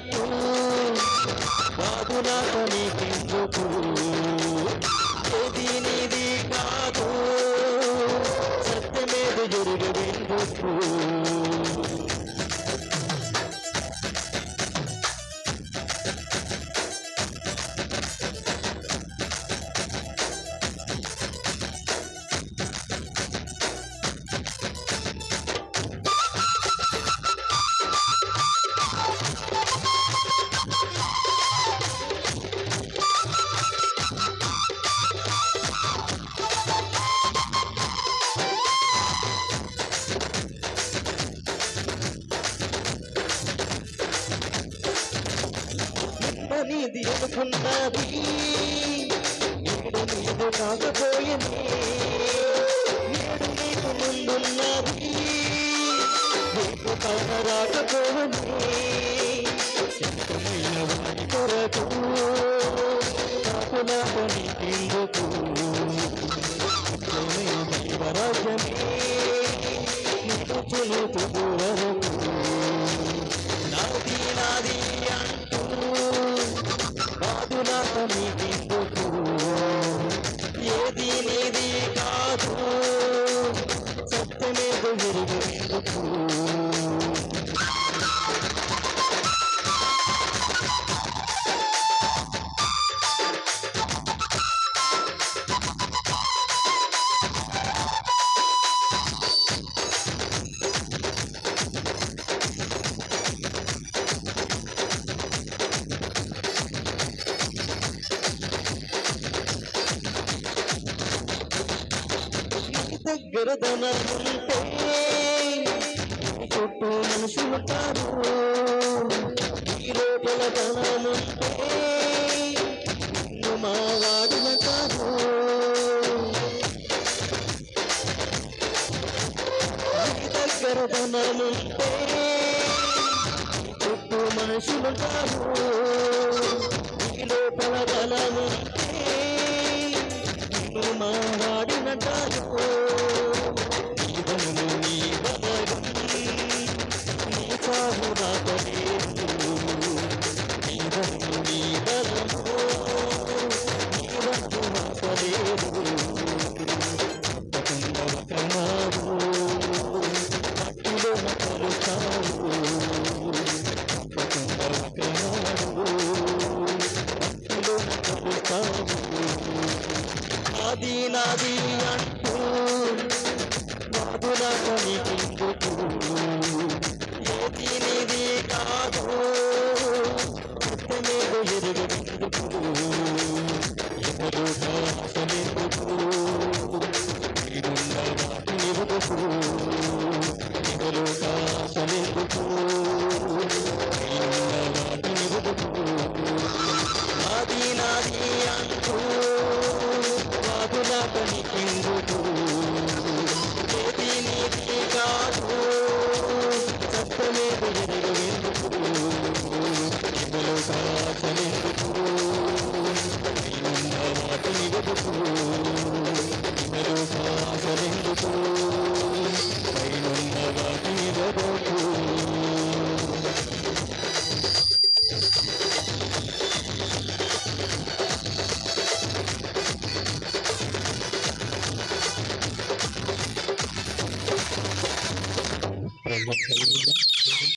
అంటూ బాబు నాకు నీకెందుకు నీది అనుకున్నది నేడు నీదు కాకపోయింది నీకు ముందున్నది. నీకు కాన రాకపోయింది శక్తమైన వారి కొరకు comigo దగ్గర చుట్టూ మనుషులుంటారు ఈ లోపల ధనముంటే మా వాడిన కారు దగ్గరదనముంటే చుట్టూ మనుషులుంటారు ఈ లోపల ధనముంటే మా వాడిన కారు అది అంటూ వాదుల కొనికిందుకు 你听不懂。একবার